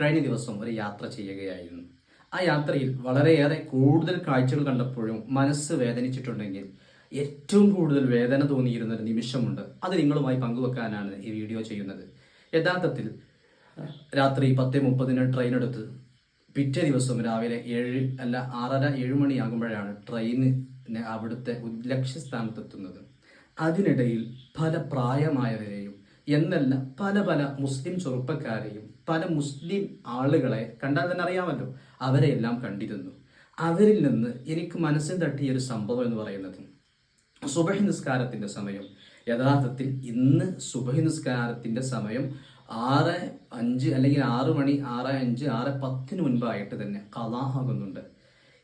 കഴിഞ്ഞ ദിവസം ഒരു യാത്ര ചെയ്യുകയായിരുന്നു. ആ യാത്രയിൽ വളരെയേറെ കൂടുതൽ കാഴ്ചകൾ കണ്ടപ്പോഴും മനസ്സ് വേദനിച്ചിട്ടുണ്ടെങ്കിൽ ഏറ്റവും കൂടുതൽ വേദന തോന്നിയിരുന്ന ഒരു നിമിഷമുണ്ട്. അത് നിങ്ങളുമായി പങ്കുവെക്കാനാണ് ഈ വീഡിയോ ചെയ്യുന്നത്. യഥാർത്ഥത്തിൽ രാത്രി പത്ത് മുപ്പതിന് ട്രെയിൻ എടുത്ത് പിറ്റേ ദിവസം രാവിലെ ഏഴ് അല്ല ആറര ഏഴ് മണിയാകുമ്പോഴാണ് ട്രെയിന് അവിടുത്തെ ലക്ഷ്യസ്ഥാനത്തെത്തുന്നത്. അതിനിടയിൽ പല പ്രായമായവരെയും എന്നല്ല പല പല മുസ്ലിം ചെറുപ്പക്കാരെയും പല മുസ്ലിം ആളുകളെ കണ്ടാൽ തന്നെ അറിയാമല്ലോ. അവരെ എല്ലാം കണ്ടിരുന്നു. അവരിൽ നിന്ന് എനിക്ക് മനസ്സിൽ തട്ടിയ ഒരു സംഭവം എന്ന് പറയുന്നത് സുബഹി നിസ്കാരത്തിന്റെ സമയം. യഥാർത്ഥത്തിൽ ഇന്ന് സുബഹി നിസ്കാരത്തിന്റെ സമയം ആറ് അഞ്ച് അല്ലെങ്കിൽ ആറ് മണി ആറ് അഞ്ച് ആറ് പത്തിന് മുൻപായിട്ട് തന്നെ കലാഹാകുന്നുണ്ട്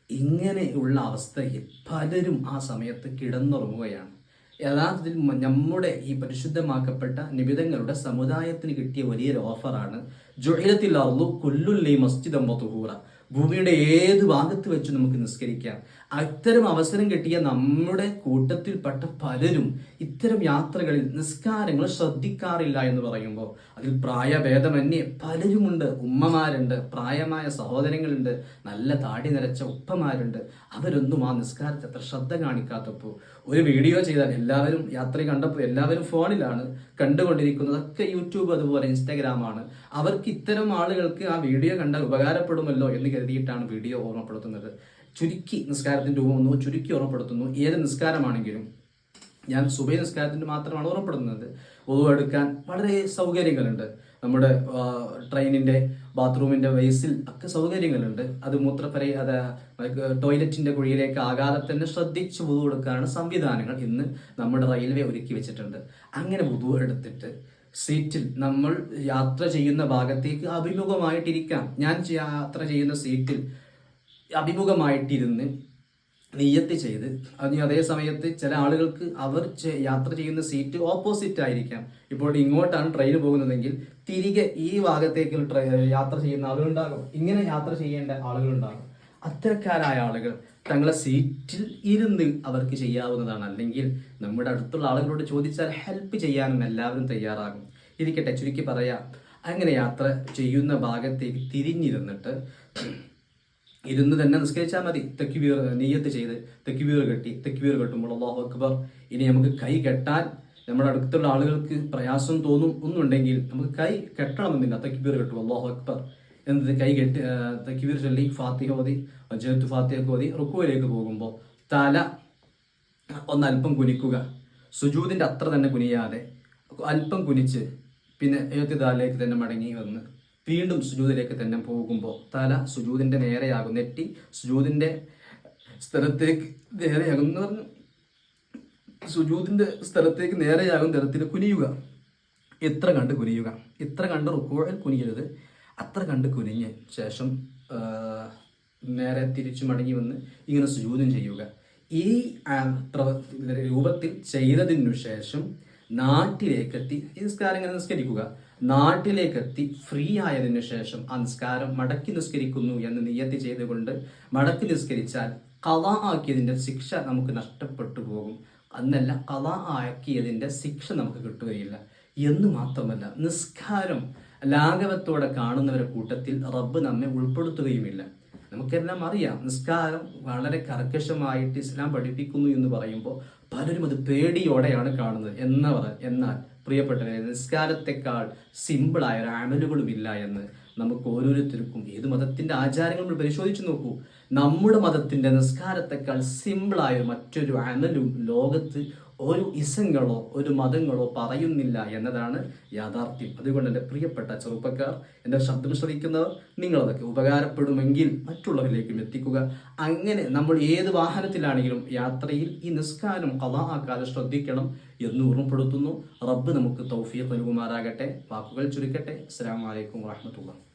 ഇങ്ങനെയുള്ള അവസ്ഥയിൽ പലരും ആ സമയത്ത് കിടന്നുറങ്ങുകയാണ്. യഥാർത്ഥത്തിൽ നമ്മുടെ ഈ പരിശുദ്ധമാക്കപ്പെട്ട നിബിതങ്ങളുടെ സമുദായത്തിന് കിട്ടിയ വലിയൊരു ഓഫറാണ്. ജുഹലത്തിൽ അർലു കൊല്ലുല്ലി മസ്ജിദ് അമ്പത്തുഹൂറ ഭൂമിയുടെ ഏത് ഭാഗത്ത് വെച്ച് നമുക്ക് നിസ്കരിക്കാം? അത്തരം അവസരം കിട്ടിയ നമ്മുടെ കൂട്ടത്തിൽപ്പെട്ട പലരും ഇത്തരം യാത്രകളിൽ നിസ്കാരങ്ങൾ ശ്രദ്ധിക്കാറില്ല എന്ന് പറയുമ്പോൾ അതിൽ പ്രായഭേദമന്യേ പലരുമുണ്ട്. ഉമ്മമാരുണ്ട് പ്രായമായ സഹോദരങ്ങളുണ്ട് നല്ല താടി നിരച്ച ഉപ്പമാരുണ്ട്. അവരൊന്നും ആ നിസ്കാരത്തെ അത്ര ശ്രദ്ധ കാണിക്കാത്തപ്പോൾ ഒരു വീഡിയോ ചെയ്താൽ എല്ലാവരും യാത്ര കണ്ടപ്പോൾ എല്ലാവരും ഫോണിലാണ് കണ്ടുകൊണ്ടിരിക്കുന്നത് ഒക്കെ യൂട്യൂബ് അതുപോലെ ഇൻസ്റ്റാഗ്രാമാണ് അവർക്ക് ഇത്തരം ആളുകൾക്ക് ആ വീഡിയോ കണ്ടാൽ ഉപകാരപ്പെടുമല്ലോ എന്ന് കരുതിയിട്ടാണ് വീഡിയോ ഓർമ്മപ്പെടുത്തുന്നത്. ചുരുക്കി നിസ്കാരത്തിന്റെ രൂപമെന്നു ചുരുക്കി ഓർമ്മപ്പെടുത്തുന്നു. ഏത് നിസ്കാരമാണെങ്കിലും ഞാൻ സുബൈ നിസ്കാരത്തിന് മാത്രമാണ് ഓർമ്മപ്പെടുന്നത് ഒതുവെടുക്കാൻ വളരെ സൗകര്യങ്ങളുണ്ട്. നമ്മുടെ ട്രെയിനിന്റെ ബാത്റൂമിന്റെ വയസ്സിൽ ഒക്കെ സൗകര്യങ്ങളുണ്ട്. അത് മൂത്രപ്പര അത് ടോയ്ലറ്റിന്റെ കുഴിയിലേക്ക് ആകാതെ തന്നെ ശ്രദ്ധിച്ച് വുതു കൊടുക്കാനുള്ള സംവിധാനങ്ങൾ ഇന്ന് നമ്മുടെ റെയിൽവേ ഒരുക്കി വെച്ചിട്ടുണ്ട്. അങ്ങനെ വുതു എടുത്തിട്ട് സീറ്റിൽ നമ്മൾ യാത്ര ചെയ്യുന്ന ഭാഗത്തേക്ക് അഭിമുഖമായിട്ടിരിക്കാം. ഞാൻ യാത്ര ചെയ്യുന്ന സീറ്റിൽ അഭിമുഖമായിട്ടിരുന്ന് നെയ്യത്ത് ചെയ്ത്. അതിന് അതേ സമയത്ത് ചില ആളുകൾക്ക് അവർ യാത്ര ചെയ്യുന്ന സീറ്റ് ഓപ്പോസിറ്റ് ആയിരിക്കാം. ഇപ്പോൾ ഇങ്ങോട്ടാണ് ട്രെയിൻ പോകുന്നതെങ്കിൽ തിരികെ ഈ ഭാഗത്തേക്ക് യാത്ര ചെയ്യുന്ന ആളുകളുണ്ടാകും. ഇങ്ങനെ യാത്ര ചെയ്യേണ്ട ആളുകളുണ്ടാകും. അത്തരക്കാരായ ആളുകൾ തങ്ങളെ സീറ്റിൽ ഇരുന്ന് അവർക്ക് ചെയ്യാവുന്നതാണ്. അല്ലെങ്കിൽ നമ്മുടെ അടുത്തുള്ള ആളുകളോട് ചോദിച്ചാൽ ഹെൽപ്പ് ചെയ്യാനും എല്ലാവരും തയ്യാറാകും. ഇരിക്കട്ടെ ചുരുക്കി പറയാം. അങ്ങനെ യാത്ര ചെയ്യുന്ന ഭാഗത്തേക്ക് തിരിഞ്ഞിരുന്നിട്ട് ഇരുന്ന് തന്നെ നിസ്കരിച്ചാൽ മതി. തെക്കുബീർ നെയ്യത്ത് ചെയ്ത് തെക്കുബീർ കെട്ടി. തെക്കുബീർ കെട്ടുമ്പോൾ അള്ളാഹു അക്ബർ ഇനി നമുക്ക് കൈ കെട്ടാൻ നമ്മുടെ അടുത്തുള്ള ആളുകൾക്ക് പ്രയാസം തോന്നും ഒന്നുണ്ടെങ്കിൽ നമുക്ക് കൈ കെട്ടണമെന്നില്ല തെക്കുബീർ കെട്ടും. അള്ളാഹു അക്ബർ എന്നത് കൈ കെട്ടി തെക്കുബീർ ചൊല്ലി ഫാത്തിഹ ഓതി ജനത്ത് ഫാത്തിഹക്ക് ഓതി റുക്കുവിലേക്ക് പോകുമ്പോൾ തല ഒന്ന് അല്പം കുനിക്കുക. സുജൂതിന്റെ അത്ര തന്നെ കുനിയാതെ അല്പം കുനിച്ച് പിന്നെ എഴുത്തിദാലിലേക്ക് തന്നെ മടങ്ങി വന്ന് വീണ്ടും സുജൂദിലേക്ക് തന്നെ പോകുമ്പോൾ തല സുജൂദിന്റെ നേരെയാകും നെറ്റി സുജൂദിന്റെ സ്ഥലത്തേക്ക് നേരെയാകും എന്ന് പറഞ്ഞു സുജൂദിന്റെ സ്ഥലത്തേക്ക് നേരെയാകും തരത്തിൽ കുനിയുക. എത്ര കണ്ട് കുനിയുക? എത്ര കണ്ട് റുക്കോഴൽ കുനിയരുത്. അത്ര കണ്ട് കുനിഞ്ഞ് ശേഷം നേരെ തിരിച്ചു മടങ്ങി വന്ന് ഇങ്ങനെ സുജൂതം ചെയ്യുക. ഈ രൂപത്തിൽ ചെയ്തതിനു ശേഷം നാട്ടിലേക്കെത്തി ഈ നിസ്കാരം ഇങ്ങനെ നിസ്കരിക്കുക. നാട്ടിലേക്കെത്തി ഫ്രീ ആയതിനു ശേഷം ആ നിസ്കാരം മടക്കി നിസ്കരിക്കുന്നു എന്ന് നിയത്തി ചെയ്തുകൊണ്ട് മടക്കി നിസ്കരിച്ചാൽ കഥ ആക്കിയതിന്റെ ശിക്ഷ നമുക്ക് നഷ്ടപ്പെട്ടു പോകും. അന്നല്ല കഥ ആക്കിയതിന്റെ ശിക്ഷ നമുക്ക് കിട്ടുകയില്ല. എന്ന് മാത്രമല്ല നിസ്കാരം ലാഘവത്തോടെ കാണുന്നവരുടെ കൂട്ടത്തിൽ റബ്ബ് നമ്മെ ഉൾപ്പെടുത്തുകയുമില്ല. നമുക്കെല്ലാം അറിയാം നിസ്കാരം വളരെ കർക്കശമായിട്ട് ഇസ്ലാം പഠിപ്പിക്കുന്നു എന്ന് പറയുമ്പോൾ പലരും അത് പേടിയോടെയാണ് കാണുന്നത്. എന്നവർ എന്നാൽ പ്രിയപ്പെട്ടവരെ നിസ്കാരത്തെക്കാൾ സിമ്പിളായ ഒരു ആമലുകളുമില്ല എന്ന് നമുക്ക് ഓരോരുത്തർക്കും ഏത് മതത്തിന്റെ ആചാരങ്ങൾ നമ്മൾ പരിശോധിച്ച് നോക്കൂ. നമ്മുടെ മതത്തിന്റെ നിസ്കാരത്തെക്കാൾ സിമ്പിളായ മറ്റൊരു അമലും ലോകത്ത് ഒരു ഇസങ്ങളോ ഒരു മതങ്ങളോ പറയുന്നില്ല എന്നതാണ് യാഥാർത്ഥ്യം. അതുകൊണ്ട് എന്റെ പ്രിയപ്പെട്ട ചെറുപ്പക്കാർ എന്റെ ശബ്ദം ശ്രദ്ധിക്കുന്നവർ നിങ്ങളതൊക്കെ ഉപകാരപ്പെടുമെങ്കിൽ മറ്റുള്ളവരിലേക്കും എത്തിക്കുക. അങ്ങനെ നമ്മൾ ഏത് വാഹനത്തിലാണെങ്കിലും യാത്രയിൽ ഈ നിസ്കാരം കഥ ശ്രദ്ധിക്കണം എന്ന് ഓർമ്മപ്പെടുത്തുന്നു റബ്ബ് നമുക്ക് തൗഫീഖ് നൽകുമാറാകട്ടെ. വാക്കുകൾ ചുരുക്കട്ടെ. അസ്സാം വലൈക്കും വാഹമത്തുള്ള